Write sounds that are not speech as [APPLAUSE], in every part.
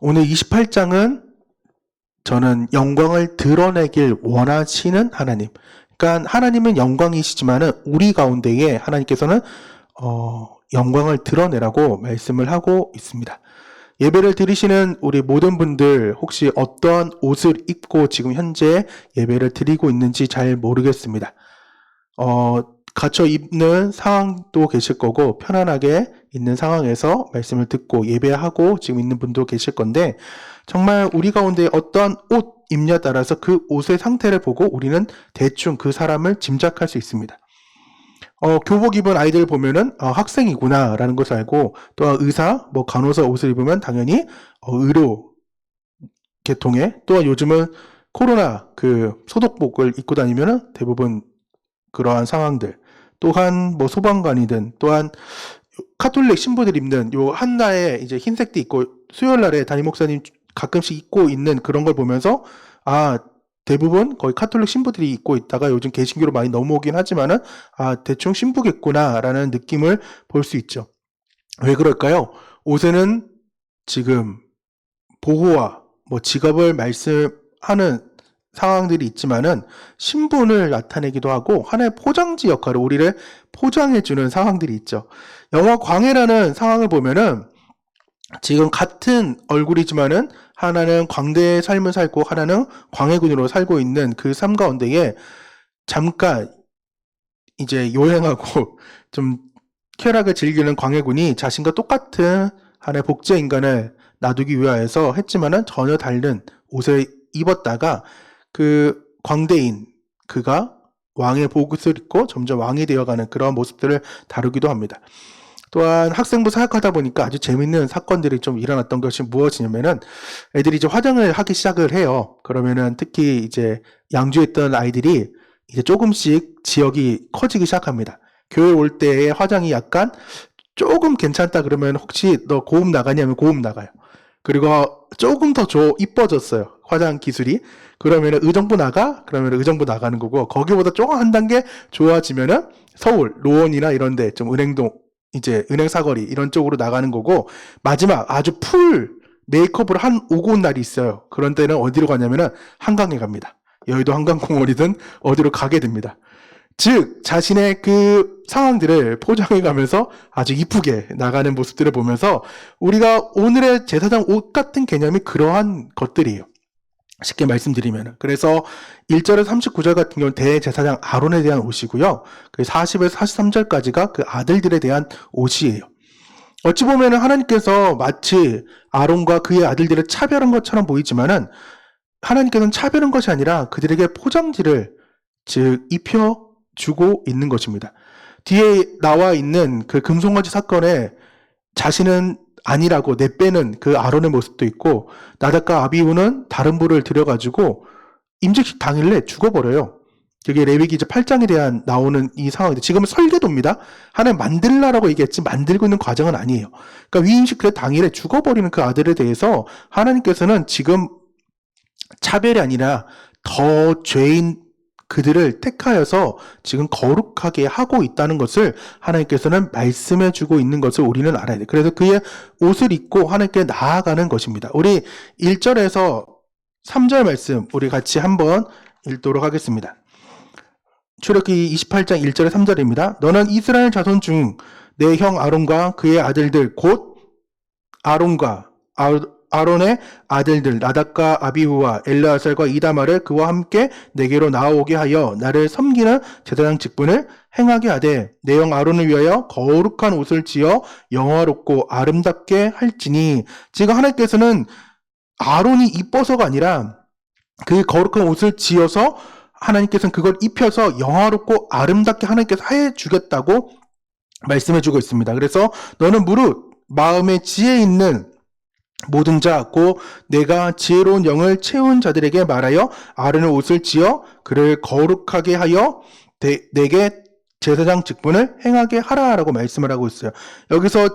오늘 28장은 저는 영광을 드러내길 원하시는 하나님. 그러니까 하나님은 영광이시지만은 우리 가운데에 하나님께서는 어, 영광을 드러내라고 말씀을 하고 있습니다. 예배를 드리시는 우리 모든 분들 혹시 어떠한 옷을 입고 지금 현재 예배를 드리고 있는지 잘 모르겠습니다. 어, 갇혀 입는 상황도 계실 거고 편안하게 있는 상황에서 말씀을 듣고 예배하고 지금 있는 분도 계실 건데 정말 우리 가운데 어떠한 옷 입냐에 따라서 그 옷의 상태를 보고 우리는 대충 그 사람을 짐작할 수 있습니다. 어, 교복 입은 아이들 보면은 어, 학생이구나라는 것을 알고 또 의사, 뭐 간호사 옷을 입으면 당연히 어, 의료 계통의 또한 요즘은 코로나 그 소독복을 입고 다니면은 대부분 그러한 상황들 또한 뭐 소방관이든 또한 카톨릭 신부들 입는 요 한나의 이제 흰색 띠 입고 수요일 날에 담임 목사님 가끔씩 입고 있는 그런 걸 보면서 아 대부분 거의 카톨릭 신부들이 입고 있다가 요즘 개신교로 많이 넘어오긴 하지만은 아 대충 신부겠구나라는 느낌을 볼 수 있죠. 왜 그럴까요? 옷에는 지금 보호와 뭐 직업을 말씀하는 상황들이 있지만은 신분을 나타내기도 하고 하나의 포장지 역할을 우리를 포장해 주는 상황들이 있죠. 영화 광해라는 상황을 보면은 지금 같은 얼굴이지만은 하나는 광대의 삶을 살고 하나는 광해군으로 살고 있는 그 삶 가운데에 잠깐 이제 요행하고 [LAUGHS] 좀 쾌락을 즐기는 광해군이 자신과 똑같은 하나의 복제 인간을 놔두기 위하여서 했지만은 전혀 다른 옷을 입었다가 그 광대인 그가 왕의 복을 입고 점점 왕이 되어가는 그런 모습들을 다루기도 합니다. 또한 학생부 사역하다 보니까 아주 재밌는 사건들이 좀 일어났던 것이 무엇이냐면은 애들이 이제 화장을 하기 시작을 해요. 그러면은 특히 이제 양주했던 아이들이 이제 조금씩 지역이 커지기 시작합니다. 교회 올 때의 화장이 약간 조금 괜찮다 그러면 혹시 너 고음 나가냐면 고음 나가요. 그리고 조금 더 줘, 이뻐졌어요. 화장 기술이. 그러면은 의정부 나가? 그러면 의정부 나가는 거고, 거기보다 조금 한 단계 좋아지면은 서울, 로원이나 이런 데, 좀 은행동, 이제 은행 사거리 이런 쪽으로 나가는 거고, 마지막 아주 풀 메이크업을 한 오고 온 날이 있어요. 그런 때는 어디로 가냐면은 한강에 갑니다. 여의도 한강공원이든 어디로 가게 됩니다. 즉, 자신의 그 상황들을 포장해 가면서 아주 이쁘게 나가는 모습들을 보면서 우리가 오늘의 제사장 옷 같은 개념이 그러한 것들이에요. 쉽게 말씀드리면. 그래서 1절에서 39절 같은 경우는 대제사장 아론에 대한 옷이고요. 그 40에서 43절까지가 그 아들들에 대한 옷이에요. 어찌 보면 하나님께서 마치 아론과 그의 아들들을 차별한 것처럼 보이지만은 하나님께서는 차별한 것이 아니라 그들에게 포장지를 즉 입혀 주고 있는 것입니다. 뒤에 나와 있는 그 금송아지 사건에 자신은 아니라고 내빼는 그 아론의 모습도 있고 나닷과 아비우는 다른 부를 들여가지고 임직식 당일에 죽어버려요. 그게 레위기 이제 8장에 대한 나오는 이 상황인데 지금은 설계도입니다. 하나님 만들라라고 얘기했지 만들고 있는 과정은 아니에요. 그러니까 위임식 그 당일에 죽어버리는 그 아들에 대해서 하나님께서는 지금 차별이 아니라 더 죄인 그들을 택하여서 지금 거룩하게 하고 있다는 것을 하나님께서는 말씀해 주고 있는 것을 우리는 알아야 돼. 그래서 그의 옷을 입고 하나님께 나아가는 것입니다. 우리 1절에서 3절 말씀 우리 같이 한번 읽도록 하겠습니다. 출애굽기 28장 1절에 3절입니다. 너는 이스라엘 자손 중 내 형 아론과 그의 아들들 곧 아론과 아, 아론의 아들들 나답과 아비후와 엘르아살과 이다마를 그와 함께 내게로 나오게 하여 나를 섬기는 제사장 직분을 행하게 하되 내형 아론을 위하여 거룩한 옷을 지어 영화롭고 아름답게 할지니 지금 하나님께서는 아론이 이뻐서가 아니라 그 거룩한 옷을 지어서 하나님께서는 그걸 입혀서 영화롭고 아름답게 하나님께서 해 주겠다고 말씀해 주고 있습니다. 그래서 너는 무릇 마음의 지혜 있는 모든 자, 고 내가 지혜로운 영을 채운 자들에게 말하여 아른의 옷을 지어 그를 거룩하게 하여 대, 내게 제사장 직분을 행하게 하라라고 말씀을 하고 있어요. 여기서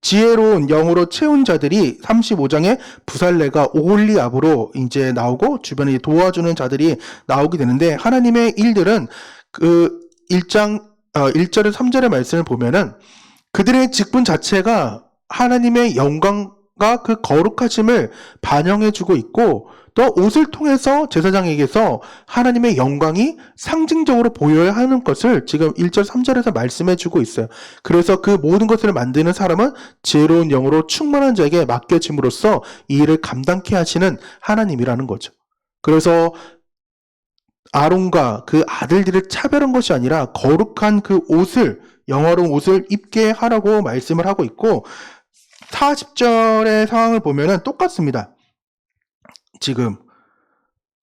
지혜로운 영으로 채운 자들이 35장에 부살레가 오홀리압으로 이제 나오고 주변에 도와주는 자들이 나오게 되는데 하나님의 일들은 그 1장 어, 1절에 3절의 말씀을 보면은 그들의 직분 자체가 하나님의 영광 가 그 거룩하심을 반영해주고 있고 또 옷을 통해서 제사장에게서 하나님의 영광이 상징적으로 보여야 하는 것을 지금 1절 3절에서 말씀해주고 있어요. 그래서 그 모든 것을 만드는 사람은 지혜로운 영으로 충만한 자에게 맡겨짐으로써 이 일을 감당케 하시는 하나님이라는 거죠. 그래서 아론과 그 아들들을 차별한 것이 아니라 거룩한 그 옷을 영화로운 옷을 입게 하라고 말씀을 하고 있고 40절의 상황을 보면은 똑같습니다. 지금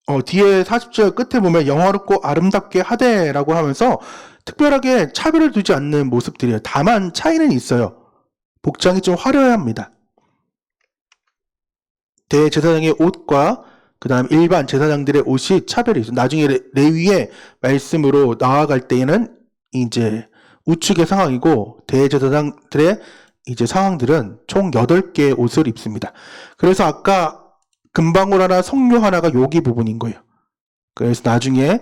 어, 뒤에 40절 끝에 보면 영화롭고 아름답게 하되라고 하면서 특별하게 차별을 두지 않는 모습들이에요. 다만 차이는 있어요. 복장이 좀 화려해야 합니다. 대제사장의 옷과 그 다음 일반 제사장들의 옷이 차별이 있어요. 나중에 레- 레위의 말씀으로 나아갈 때에는 이제 우측의 상황이고 대제사장들의 이제 상황들은 총 8개의 옷을 입습니다. 그래서 아까 금방울 하나, 성료 하나가 여기 부분인 거예요. 그래서 나중에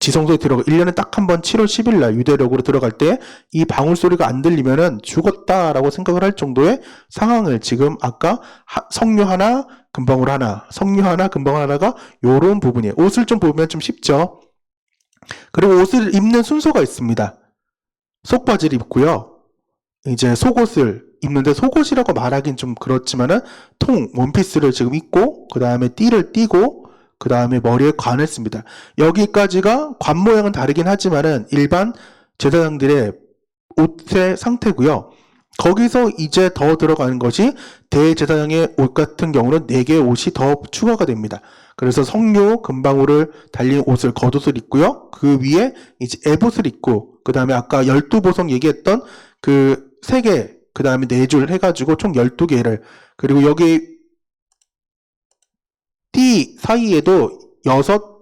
지성소에 들어가 1년에 딱 한 번 7월 10일 날 유대력으로 들어갈 때 이 방울 소리가 안 들리면은 죽었다라고 생각을 할 정도의 상황을 지금 아까 하- 성료 하나, 금방울 하나, 성료 하나, 금방울 하나가 요런 부분이에요. 옷을 좀 보면 좀 쉽죠. 그리고 옷을 입는 순서가 있습니다. 속바지를 입고요. 이제 속옷을 입는데 속옷이라고 말하긴 좀 그렇지만은 통 원피스를 지금 입고 그 다음에 띠를 띠고 그 다음에 머리에 관을 씁니다. 여기까지가 관 모양은 다르긴 하지만은 일반 제사장들의 옷의 상태고요. 거기서 이제 더 들어가는 것이 대제사장의 옷 같은 경우는 4개의 옷이 더 추가가 됩니다. 그래서 성료 금방울을 달린 옷을 겉옷을 입고요. 그 위에 이제 에봇을 입고 그 다음에 아까 12보석 얘기했던 그 3개 그 다음에 4줄 해가지고 총 12개를 그리고 여기 띠 사이에도 여섯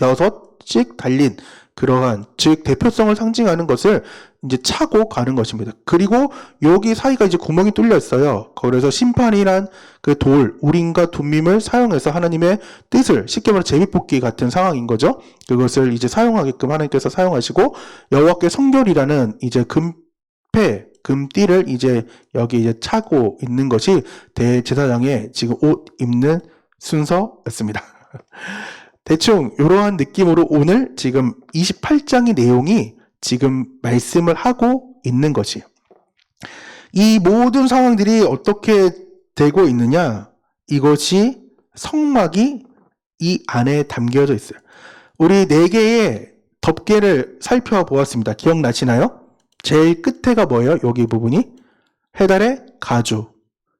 여섯씩 달린 그러한 즉 대표성을 상징하는 것을 이제 차고 가는 것입니다. 그리고 여기 사이가 이제 구멍이 뚫려 있어요. 그래서 심판이란 그 돌, 우림과 둠밈을 사용해서 하나님의 뜻을 쉽게 말해 제비뽑기 같은 상황인 거죠. 그것을 이제 사용하게끔 하나님께서 사용하시고 여호와께 성결이라는 이제 금패 금띠를 이제 여기 이제 차고 있는 것이 대제사장의 지금 옷 입는 순서였습니다. [LAUGHS] 대충 이러한 느낌으로 오늘 지금 28장의 내용이 지금 말씀을 하고 있는 것이에요. 이 모든 상황들이 어떻게 되고 있느냐? 이것이 성막이 이 안에 담겨져 있어요. 우리 네 개의 덮개를 살펴보았습니다. 기억나시나요? 제일 끝에가 뭐예요? 여기 부분이 해달의 가죽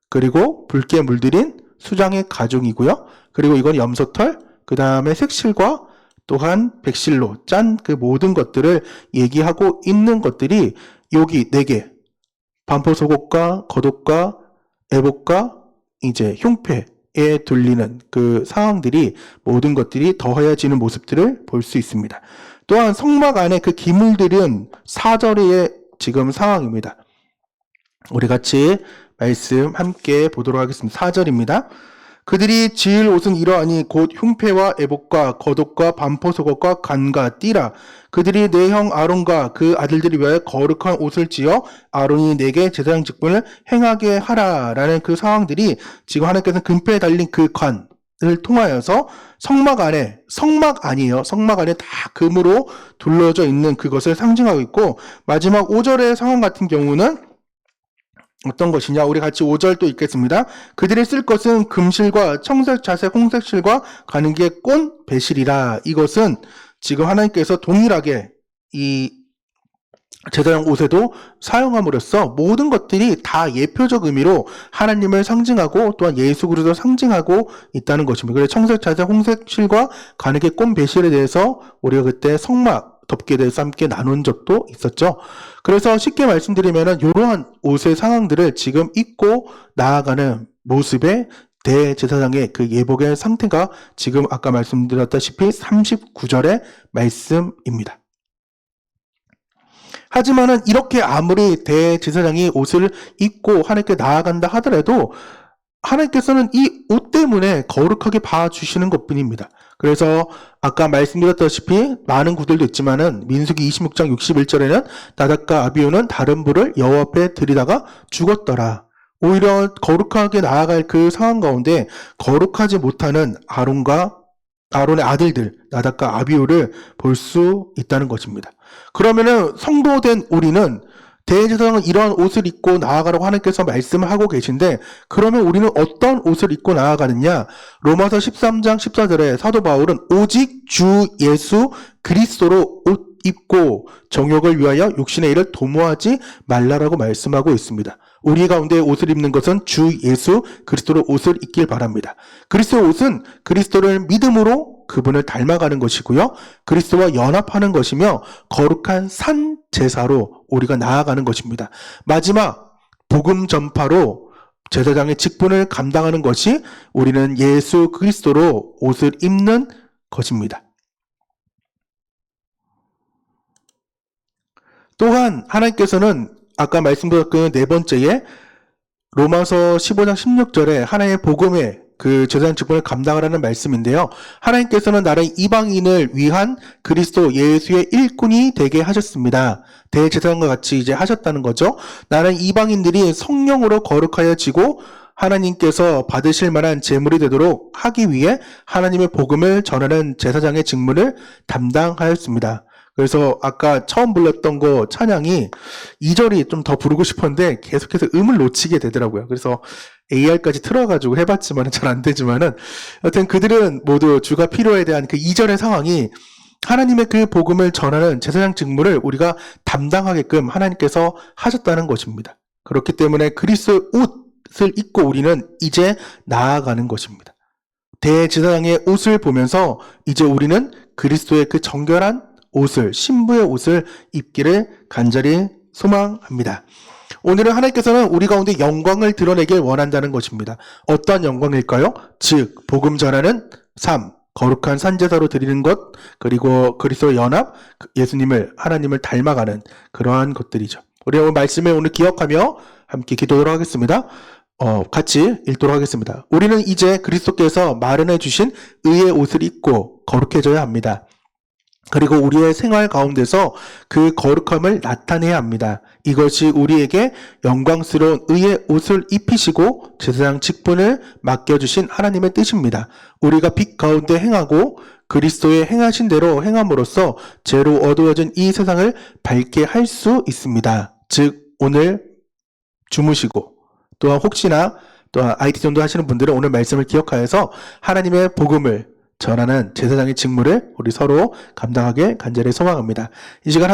그리고 붉게 물들인 수장의 가죽이고요. 그리고 이건 염소털, 그 다음에 색실과 또한 백실로 짠 그 모든 것들을 얘기하고 있는 것들이 여기 네 개. 반포 속옷과 겉옷과 애복과 이제 흉패에 둘리는 그 상황들이 모든 것들이 더해지는 모습들을 볼 수 있습니다. 또한 성막 안에 그 기물들은 사절의 지금 상황입니다. 우리 같이 말씀 함께 보도록 하겠습니다. 4절입니다. 그들이 지을 옷은 이러하니 곧 흉패와 애복과 겉옷과 반포속옷과 간과 띠라 그들이 내 형 아론과 그 아들들이 위하여 거룩한 옷을 지어 아론이 내게 제사장 직분을 행하게 하라라는 그 상황들이 지금 하나님께서 금패에 달린 그 관 을 통하여서 성막 안에 성막 아니에요 성막 안에 다 금으로 둘러져 있는 그것을 상징하고 있고 마지막 5절의 상황 같은 경우는 어떤 것이냐? 우리 같이 5절 또 읽겠습니다. 그들이 쓸 것은 금실과 청색, 자색, 홍색실과 가는 게 꼰 배실이라. 이것은 지금 하나님께서 동일하게 이 제사장 옷에도 사용함으로써 모든 것들이 다 예표적 의미로 하나님을 상징하고 또한 예수 그리스도 상징하고 있다는 것입니다. 그래서 청색, 자색, 홍색 실과 가느게 꼰 배실에 대해서 우리가 그때 성막 덮게 대해서 함께 나눈 적도 있었죠. 그래서 쉽게 말씀드리면은 이러한 옷의 상황들을 지금 입고 나아가는 모습의 대제사장의 그 예복의 상태가 지금 아까 말씀드렸다시피 39절의 말씀입니다. 하지만은 이렇게 아무리 대제사장이 옷을 입고 하나님께 나아간다 하더라도 하나님께서는 이 옷 때문에 거룩하게 봐주시는 것 뿐입니다. 그래서 아까 말씀드렸다시피 많은 구들도 있지만은 민수기 26장 61절에는 나닥과 아비오는 다른 불을 여호와 앞에 들이다가 죽었더라. 오히려 거룩하게 나아갈 그 상황 가운데 거룩하지 못하는 아론과 아론의 아들들 나답과 아비우를 볼 수 있다는 것입니다. 그러면은 성도된 우리는 대제사장은 이러한 옷을 입고 나아가라고 하나님께서 말씀을 하고 계신데 그러면 우리는 어떤 옷을 입고 나아가느냐? 로마서 13장 14절에 사도 바울은 오직 주 예수 그리스도로 옷 입고 정욕을 위하여 육신의 일을 도모하지 말라라고 말씀하고 있습니다. 우리 가운데 옷을 입는 것은 주 예수 그리스도로 옷을 입길 바랍니다. 그리스도 옷은 그리스도를 믿음으로 그분을 닮아가는 것이고요. 그리스도와 연합하는 것이며 거룩한 산 제사로 우리가 나아가는 것입니다. 마지막 복음 전파로 제사장의 직분을 감당하는 것이 우리는 예수 그리스도로 옷을 입는 것입니다. 또한 하나님께서는 아까 말씀드렸던 네 번째에 로마서 15장 16절에 하나님의 복음에 그 제사장 직분을 감당하라는 말씀인데요. 하나님께서는 나를 이방인을 위한 그리스도 예수의 일꾼이 되게 하셨습니다. 대제사장과 같이 이제 하셨다는 거죠. 나는 이방인들이 성령으로 거룩하여 지고 하나님께서 받으실 만한 제물이 되도록 하기 위해 하나님의 복음을 전하는 제사장의 직무를 담당하였습니다. 그래서 아까 처음 불렀던 거 찬양이 2절이 좀 더 부르고 싶었는데 계속해서 음을 놓치게 되더라고요. 그래서 AR까지 틀어가지고 해봤지만 잘 안 되지만은 여튼 그들은 모두 주가 필요에 대한 그 2절의 상황이 하나님의 그 복음을 전하는 제사장 직무를 우리가 담당하게끔 하나님께서 하셨다는 것입니다. 그렇기 때문에 그리스도의 옷을 입고 우리는 이제 나아가는 것입니다. 대제사장의 옷을 보면서 이제 우리는 그리스도의 그 정결한 옷을 신부의 옷을 입기를 간절히 소망합니다. 오늘은 하나님께서는 우리 가운데 영광을 드러내길 원한다는 것입니다. 어떤 영광일까요? 즉 복음 전하는 삶, 거룩한 산제사로 드리는 것, 그리고 그리스도 연합, 예수님을 하나님을 닮아가는 그러한 것들이죠. 우리 오늘 말씀을 오늘 기억하며 함께 기도하도록 하겠습니다. 어, 같이 읽도록 하겠습니다. 우리는 이제 그리스도께서 마련해 주신 의의 옷을 입고 거룩해져야 합니다. 그리고 우리의 생활 가운데서 그 거룩함을 나타내야 합니다. 이것이 우리에게 영광스러운 의의 옷을 입히시고 제사장 직분을 맡겨주신 하나님의 뜻입니다. 우리가 빛 가운데 행하고 그리스도의 행하신 대로 행함으로써 죄로 어두워진 이 세상을 밝게 할 수 있습니다. 즉 오늘 주무시고 또한 혹시나 또한 IT 전도 하시는 분들은 오늘 말씀을 기억하여서 하나님의 복음을 전하는 제사장의 직무를 우리 서로 감당하게 간절히 소망합니다. 이 시간